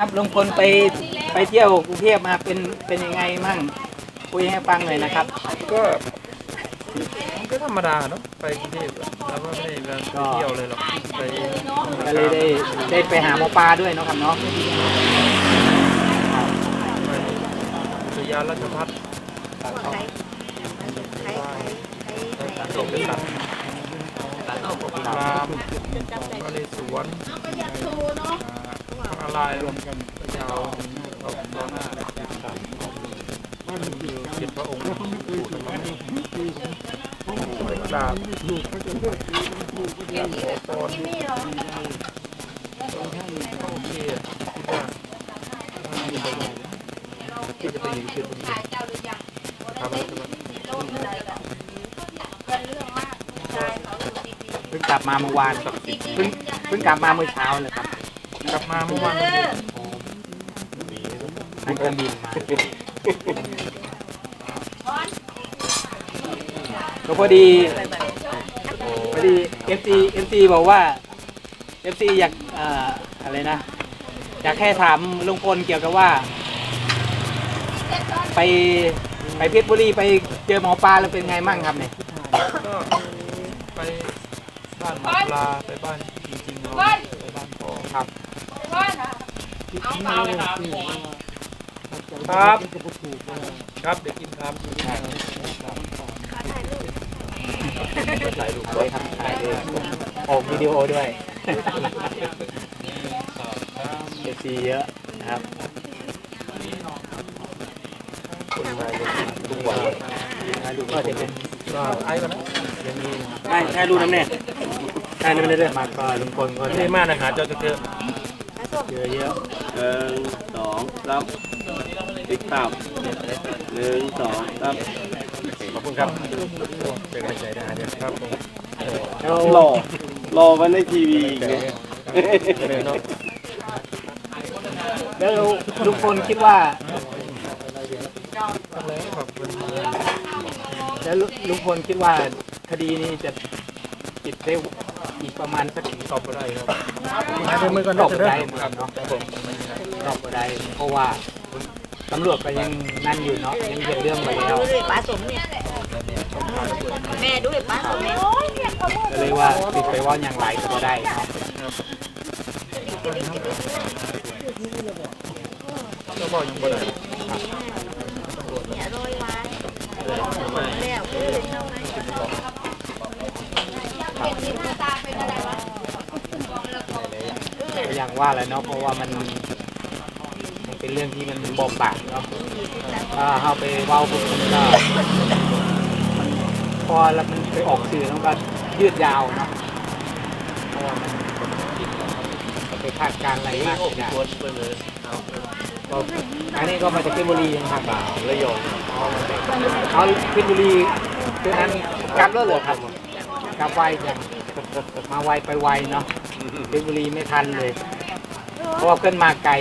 ครับลุงพลไปไปเที่ยวกรุงเทพมาเป็นเป็นยังไงมั่งคุยให้ฟังหน่อยนะครับ ก็มันก็ธรรมดาเนาะไปกรุงเทพอะเราก็ไม่ได้ไปเที่ยวเลยหรอกไปก็เลยได้ได้ไปหาหมอปลาด้วยเนาะครับเนาะไปสุริยาราชพัฒน์จบเป็นสัตว์รามนเรศวร พระอะไรวมกันยาวเราเราหน้าเจ็ดพระองค์ดาบตอนโอเคอะคิดว่าที่จะไปอยู่ที่บุรีครับเพิ่งกลับมาเมื่อวานเพิ่งเพิ่งกลับมาเมื่อเช้าเลยครับ กลับมาเมื่อวานวันหยุดนั่งเครื่องบินมาก็พอดีพอดีเอฟซีเอฟซีบอกว่าเอฟซีอยากเอ่ออะไรนะ อยากให้ถามลุงพลเกี่ยวกับว่า ไปไปเพชรบุรีไปเจอหมอปลาแล้วเป็นไงมั่งครับเนี่ยก็ไปบ้านหมอปลาไปบ้านจริงๆเนาะไปบ้านพ่อ ครับ ครับ ครับเดี๋ยวกินครับถ่ายรูปด้วยครับถ่ายด้วยออกวิดีโอด้วยเอฟซีเยอะนะครับคนมาทุกวันก็จะเป็นก็ไอ้กันนะยังมีได้ได้รู้น้ำแน่ได้น้ำแน่ด้วยมาก็ลุงพลก็ไม่จะได้มากนะหาเจ้าจะเจอ เยอะเยอะหนึ่งสองสามติ๊กตับหนึ่งสองสามขอบคุณครับเป็นกำลังใจได้เนี่ยครับผมแล้วหล่อรอไว้ในทีวีอีกเนี่ยเลยเนาะแล้วลุงพลคิดว่าขอบคุณแล้วลุงพลคิดว่าคดีนี้จะปิดได้ อีกประมาณสักตอบก็ได้ครับมาถึงมือก็ตอบได้เหมือนกันเนาะตอบก็ได้เพราะว่าตำรวจก็ยังนั่นอยู่เนาะยังเป็นเรื่องไปแล้วป้าสมเนี่ยแม่ดูดิป้าสมเนี่ยก็เลยว่าปิดไปว่าอย่างไรก็ได้เนาะก็บอกยังบ่ได้เนี่ยโรยไว้แล้วคือเท่านั้น อย่างว่าแหละเนาะเพราะว่ามันมันเป็นเรื่องที่มันบอบบางเนาะถ้าเข้าไปเว้าปุ๊บมันก็มันพอแล้วมันไปออกสื่อแล้วมันก็ยืดยาวเนาะเพราะว่ามันไปคาดการณ์อะไรมากไม่ได้ไปเลยเอาก็อันนี้ก็มาจากเพชรบุรีนะครับระยองเขาเพชรบุรีคือนั้นกลับแล้วเหรอครับกลับไวจัง มาไวไปไวเนาะเพชรบุรีไม่ทันเลย เพราะว่าเพื่อนมาไกล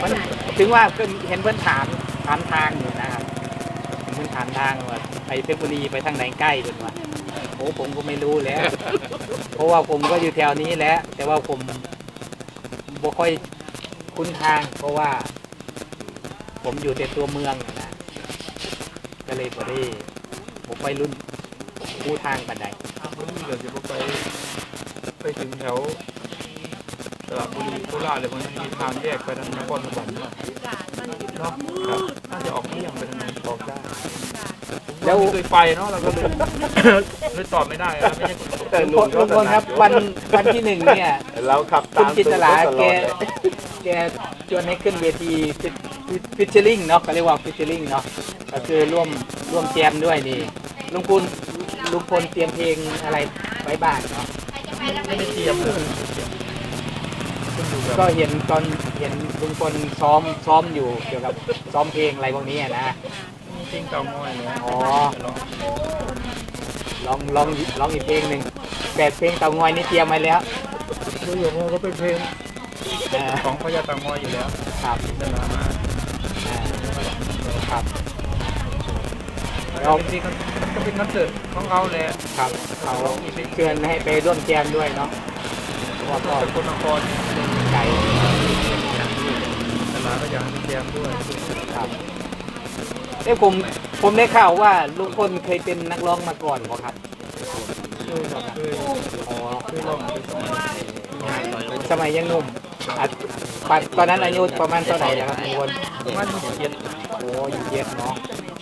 มันถึงว่าเพื่อนเห็นเพื่อนถามถามทางอยู่นะครับเพื่อนถามทางว่าไปเพชรบุรีไปทางไหนใกล้เป็นว่าโอ้ผมก็ไม่รู้แล้ว เพราะว่าผมก็อยู่แถวนี้แหล้วแต่ว่าผมบ่ค่อยคุ้นทาง เพราะว่า ผมอยู่แต่ตัวเมืองอะนะก็เลยบ่ได้ผมไปรุ่นผู้ทางปันใด เดี๋ยวจะไปไปถึงแถวตลาดบุรีโคราชเลยมันมีทางแยกไปทางนครสวรรค์เนาะครับน่าจะออกเลี่ยงไปทางนั้นออกได้แล้วเคยไปเนาะเราก็เลยเลยตอบไม่ได้อะไม่ใช่คนแต่ลุงลุงพลครับวันวันที่หนึ่งเนี่ยเราขับตามจินตลาแกลอดเลยแกชวนให้ขึ้นเวทีฟิชเชอร์ลิงเนาะก็เรียกว่าฟิชเชอร์ลิงเนาะก็คือร่วมร่วมแจมด้วยนี่ลุงพล ลุงพลเตรียมเพลงอะไรไว้บ้างเนาะไม่ได้เตรียมเลยคุณดูแบบก็เห็นตอนเห็นลุงพลซ้อมซ้อมอยู่เกี่ยวกับซ้อมเพลงอะไรพวกนี้อะนะจริงเก่าง่อยเลยอ๋อลองลองลองอีกเพลงหนึ่งแปดเพลงเตางอยนี่เตรียมไว้แล้วดูอยู่ว่าก็เป็นเพลงเออของพญาเต่างอยอยู่แล้วครับเดินทางมาเออครับแล้ว จริงๆมันก็เป็นคอนเสิร์ตของเขาแหละครับเขาเชิญให้ไปร่วมแจมด้วยเนาะเพราะว่าก็สกลนครไกลมีแจมด้วยครับเอ้ยผมผมได้ข่าวว่าลุงพลเคยเป็นนักร้องมาก่อนเหรอครับเคยครับเคยอ๋อเคยลองเคย สมัยสมัยยังหนุ่มอะปัจตอนนั้นอายุประมาณเท่าไหร่แล้วครับลุงพลประมาณยี่สิบเจ็ดโอ้ยเย็ดเนาะ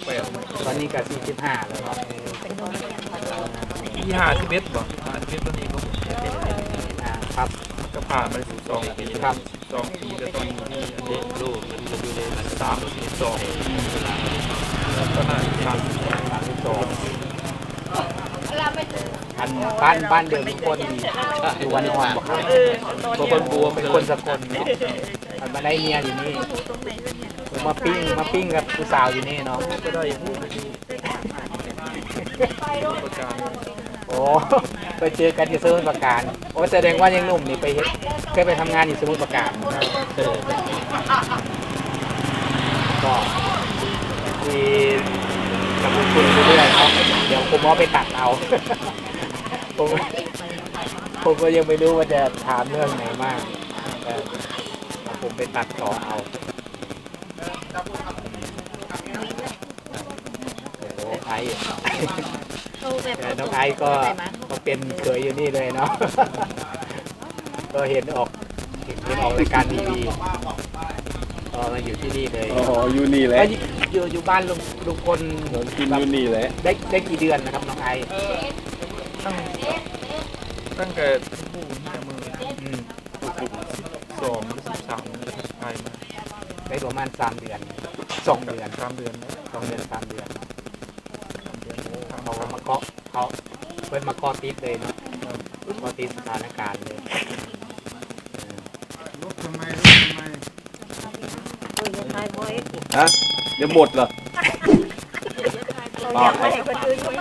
แปดตอนนี้ก็สี่สิบห้าแล้วเนาะยี่ห้าสิบเอ็ดบ่ห้าสิบเอ็ดตอนนี้ก็อ่าครับก็ผ่านมาสิบสองปีครับสองปีแต่ตอนนี้อันนี้ลูกมันอยู่ในสามสิบสองก็น่าจะสามสิบสองสามสิบสอง อันบ้านบ้านเดิมลุงพลอยู่วันนอนบอกครับตัวคนบัวเป็เป็นนคคนนสกลเนาะมันมาได้เมียอยู่นี่มาปิ้งมาปิ้งกับผู้สาวอยู่นี่เนาะก็ได้พูดดีประการโอ้ไปเจอกันที่สมุทรปราการโอ้แสดงว่ายังหนุ่มนี่ไปเฮ็ดเคยไปทำงานอยู่สมุทรปราการเออก็มีกับคุณคุยไปเรื่อยๆเนาะเดี๋ยวผมเอาไปตัดเอา ผมผมก็ยังไม่รู้ว่าจะถามเรื่องไหนมากแต่ผมไปตัดต่อเอาโอ้ไอ้แต่น้องไอซ์ก็ก็เป็นเคยอยู่นี่เลยเนาะ ก็เห็นออกเห็นเห็นออกรายการทีวีก็มาอยู่ที่นี่เลยอ๋ออยู่นี่แหละก็อยู่อยู่บ้านลุงลุงพลผมกินอยู่นี่แหละได้ได้กี่เดือนนะครับน้องไอซ์ ตั้งตั้งแต่ผู้แม่มืออืมสองสิบสามไปมาได้ประมาณสามเดือนสองเดือนสามเดือนแล้วสองเดือนสามเดือนสามเดือนเขาก็มาเกาะเขาเพิ่นมาเกาะติดเลยเนาะเกาะติดสถานการณ์เลยเออฮะเดี๋ยวหมดเหรออยากไปให้คนอื่นเขามา